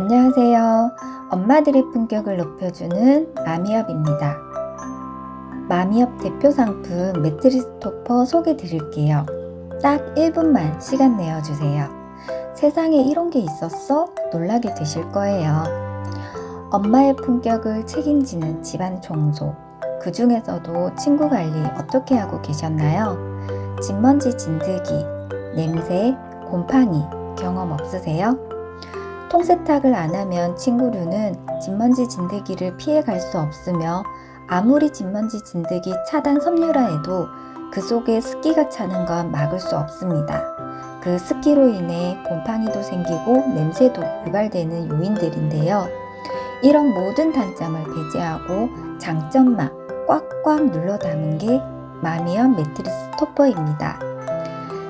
안녕하세요. 엄마들의 품격을 높여주는 마미업입니다. 마미업 대표 상품 매트리스 토퍼 소개 드릴게요. 딱 1분만 시간 내어주세요. 세상에 이런 게 있었어? 놀라게 되실 거예요. 엄마의 품격을 책임지는 집안 청소. 그 중에서도 친구 관리 어떻게 하고 계셨나요? 진먼지 진드기, 냄새, 곰팡이 경험 없으세요? 통세탁을 안 하면 친구류는 진먼지 진드기를 피해 갈 수 없으며 아무리 진먼지 진드기 차단 섬유라 해도 그 속에 습기가 차는 건 막을 수 없습니다. 그 습기로 인해 곰팡이도 생기고 냄새도 유발되는 요인들인데요. 이런 모든 단점을 배제하고 장점만 꽉꽉 눌러 담은 게 마미언 매트리스 토퍼입니다.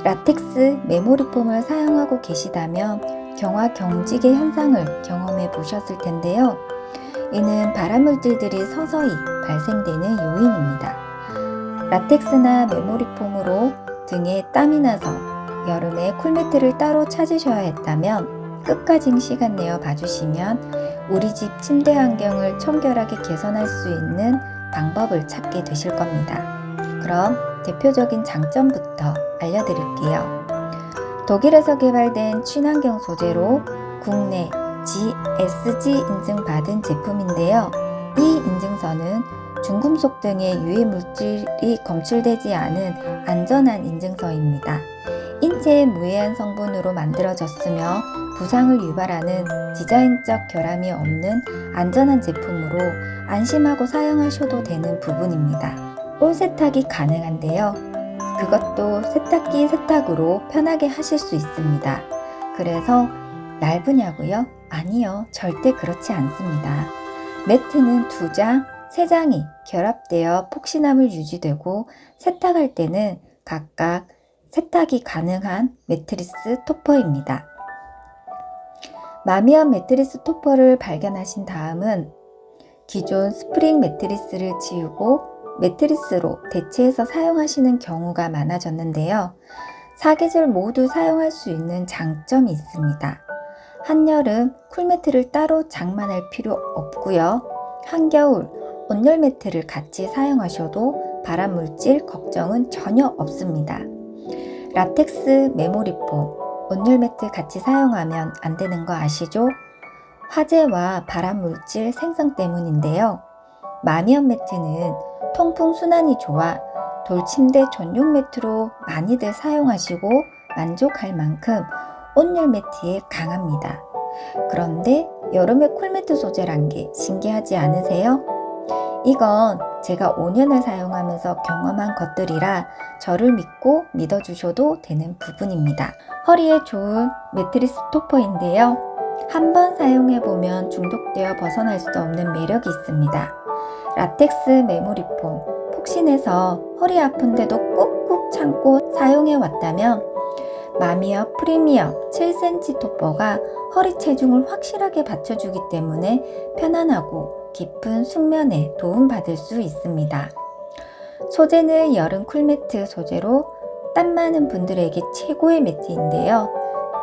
라텍스 메모리 폼을 사용하고 계시다면 경화 경직의 현상을 경험해 보셨을 텐데요. 이는 발암 물질들이 서서히 발생되는 요인입니다. 라텍스나 메모리 폼으로 등에 땀이 나서 여름에 쿨매트를 따로 찾으셔야 했다면 끝까지 시간 내어 봐주시면 우리 집 침대 환경을 청결하게 개선할 수 있는 방법을 찾게 되실 겁니다. 그럼 대표적인 장점부터 알려드릴게요. 독일에서 개발된 친환경 소재로 국내 GSG 인증받은 제품인데요. 이 인증서는 중금속 등의 유해 물질이 검출되지 않은 안전한 인증서입니다. 인체에 무해한 성분으로 만들어졌으며 부상을 유발하는 디자인적 결함이 없는 안전한 제품으로 안심하고 사용하셔도 되는 부분입니다. 올 세탁이 가능한데요. 그것 도 세탁기 세탁으로 편하게 하실 수 있습니다. 그래서 얇으냐고요? 아니요. 절대 그렇지 않습니다. 매트는 두 장, 세 장이 결합되어 폭신함을 유지되고 세탁할 때는 각각 세탁이 가능한 매트리스 토퍼입니다. 마미언 매트리스 토퍼를 발견하신 다음은 기존 스프링 매트리스를 지우고 매트리스로 대체해서 사용하시는 경우가 많아졌는데요. 사계절 모두 사용할 수 있는 장점이 있습니다. 한여름 쿨매트를 따로 장만할 필요 없고요. 한겨울 온열 매트를 같이 사용하셔도 발암 물질 걱정은 전혀 없습니다. 라텍스 메모리폼 온열 매트 같이 사용하면 안 되는 거 아시죠? 화재와 발암 물질 생성 때문인데요. 마미언 매트는 통풍 순환이 좋아 돌침대 전용 매트로 많이들 사용하시고 만족할 만큼 온열 매트에 강합니다. 그런데 여름에 쿨매트 소재란 게 신기하지 않으세요? 이건 제가 5년을 사용하면서 경험한 것들이라 저를 믿고 믿어주셔도 되는 부분입니다. 허리에 좋은 매트리스 토퍼인데요. 한번 사용해보면 중독되어 벗어날 수 없는 매력이 있습니다. 라텍스 메모리폼 폭신해서 허리 아픈데도 꾹꾹 참고 사용해 왔다면 마미어 프리미엄 7cm 토퍼가 허리 체중을 확실하게 받쳐주기 때문에 편안하고 깊은 숙면에 도움받을 수 있습니다. 소재는 여름 쿨매트 소재로 땀 많은 분들에게 최고의 매트인데요.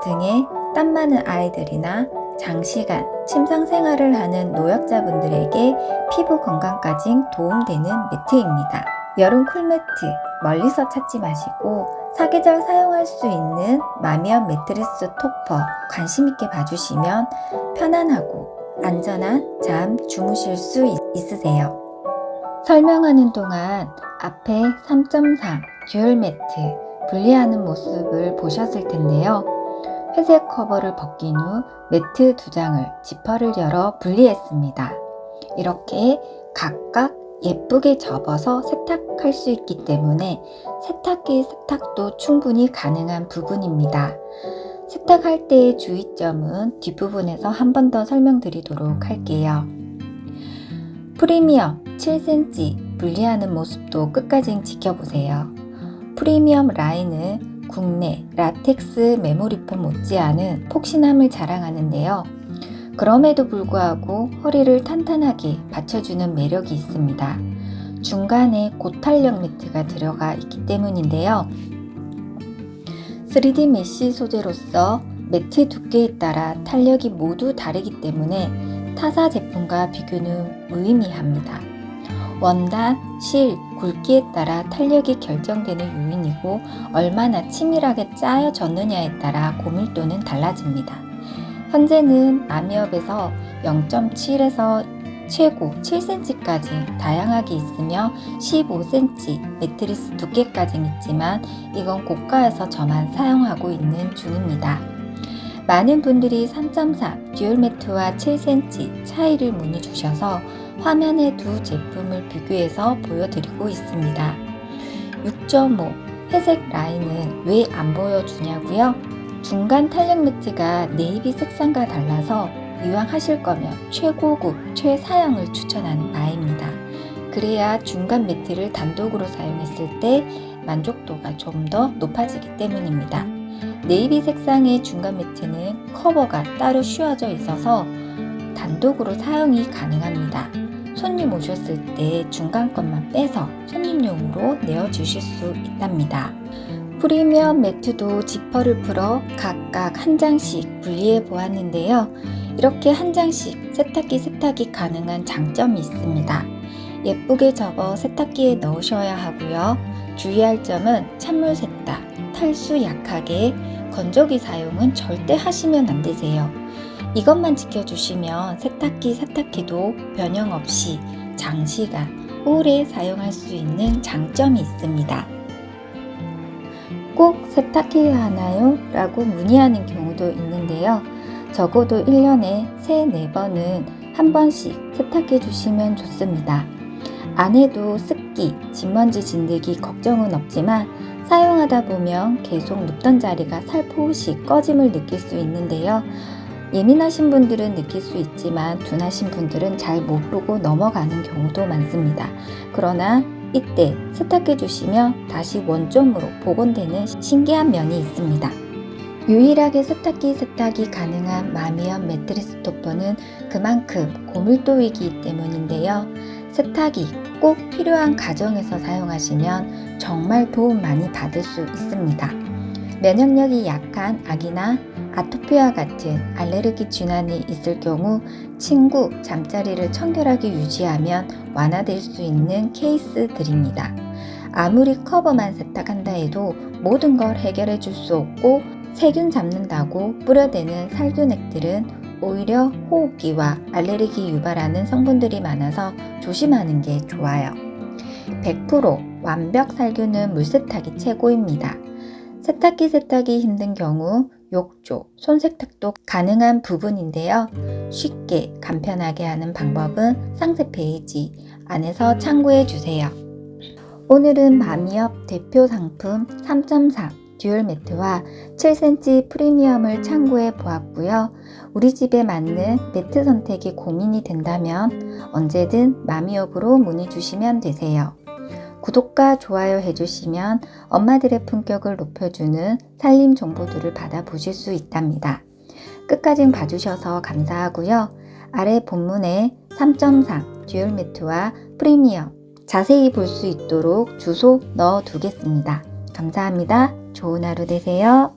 등에 땀 많은 아이들이나 장시간 침상 생활을 하는 노약자분들에게 피부 건강까지 도움되는 매트입니다. 여름 쿨매트 멀리서 찾지 마시고 사계절 사용할 수 있는 마미언 매트리스 토퍼 관심 있게 봐주시면 편안하고 안전한 잠 주무실 수 있, 있으세요. 설명하는 동안 앞에 3.3 듀얼 매트 분리하는 모습을 보셨을 텐데요. 회색 커버를 벗긴 후 매트 두 장을 지퍼를 열어 분리했습니다. 이렇게 각각 예쁘게 접어서 세탁할 수 있기 때문에 세탁기 세탁도 충분히 가능한 부분입니다. 세탁할 때의 주의점은 뒷부분에서 한 번 더 설명드리도록 할게요. 프리미엄 7cm 분리하는 모습도 끝까지 지켜보세요. 프리미엄 라인은 국내 라텍스 메모리폼 못지않은 폭신함을 자랑하는데요. 그럼에도 불구하고 허리를 탄탄하게 받쳐주는 매력이 있습니다. 중간에 고탄력 매트가 들어가 있기 때문인데요. 3D 메쉬 소재로서 매트 두께에 따라 탄력이 모두 다르기 때문에 타사 제품과 비교는 무의미합니다. 원단, 실, 굵기에 따라 탄력이 결정되는 요인이고 얼마나 치밀하게 짜여졌느냐에 따라 고밀도는 달라집니다. 현재는 아미업에서 0.7에서 최고 7cm까지 다양하게 있으며 15cm 매트리스 두께까지 있지만 이건 고가에서 저만 사용하고 있는 중입니다. 많은 분들이 3.3 듀얼 매트와 7cm 차이를 문의 주셔서 화면에 두 제품을 비교해서 보여드리고 있습니다. 6.5 회색 라인은 왜 안 보여주냐고요? 중간 탄력 매트가 네이비 색상과 달라서 이왕 하실 거면 최고급 최사양을 추천하는 바입니다. 그래야 중간 매트를 단독으로 사용했을 때 만족도가 좀 더 높아지기 때문입니다. 네이비 색상의 중간 매트는 커버가 따로 씌워져 있어서 단독으로 사용이 가능합니다. 손님 오셨을 때 중간 것만 빼서 손님용으로 내어주실 수 있답니다. 프리미엄 매트도 지퍼를 풀어 각각 한 장씩 분리해 보았는데요. 이렇게 한 장씩 세탁기 세탁이 가능한 장점이 있습니다. 예쁘게 접어 세탁기에 넣으셔야 하고요. 주의할 점은 찬물 세탁, 탈수 약하게 건조기 사용은 절대 하시면 안 되세요. 이것만 지켜주시면 세탁기 세탁기도 변형 없이 장시간 오래 사용할 수 있는 장점이 있습니다. 꼭 세탁해야 하나요? 라고 문의하는 경우도 있는데요. 적어도 1년에 3, 4번은 한 번씩 세탁해 주시면 좋습니다. 안 해도 습기, 진먼지 진드기 걱정은 없지만 사용하다 보면 계속 눕던 자리가 살포시 꺼짐을 느낄 수 있는데요. 예민하신 분들은 느낄 수 있지만 둔하신 분들은 잘 모르고 넘어가는 경우도 많습니다. 그러나 이때 세탁해 주시면 다시 원점으로 복원되는 신기한 면이 있습니다. 유일하게 세탁기 세탁이 가능한 마미언 매트리스 토퍼는 그만큼 고밀도이기 때문인데요. 세탁이 꼭 필요한 가정에서 사용하시면 정말 도움 많이 받을 수 있습니다. 면역력이 약한 아기나 아토피와 같은 알레르기 질환이 있을 경우 친구 잠자리를 청결하게 유지하면 완화될 수 있는 케이스들입니다. 아무리 커버만 세탁한다 해도 모든 걸 해결해 줄 수 없고 세균 잡는다고 뿌려대는 살균액들은 오히려 호흡기와 알레르기 유발하는 성분들이 많아서 조심하는 게 좋아요. 100% 완벽 살균은 물세탁이 최고입니다. 세탁기 세탁이 힘든 경우 욕조, 손세탁도 가능한 부분인데요. 쉽게 간편하게 하는 방법은 상세 페이지 안에서 참고해 주세요. 오늘은 마미업 대표 상품 3.3 듀얼 매트와 7cm 프리미엄을 참고해 보았고요. 우리 집에 맞는 매트 선택이 고민이 된다면 언제든 마미업으로 문의 주시면 되세요. 구독과 좋아요 해주시면 엄마들의 품격을 높여주는 살림 정보들을 받아보실 수 있답니다. 끝까지 봐주셔서 감사하고요. 아래 본문에 3.3 듀얼 매트와 프리미엄 자세히 볼 수 있도록 주소 넣어 두겠습니다. 감사합니다. 좋은 하루 되세요.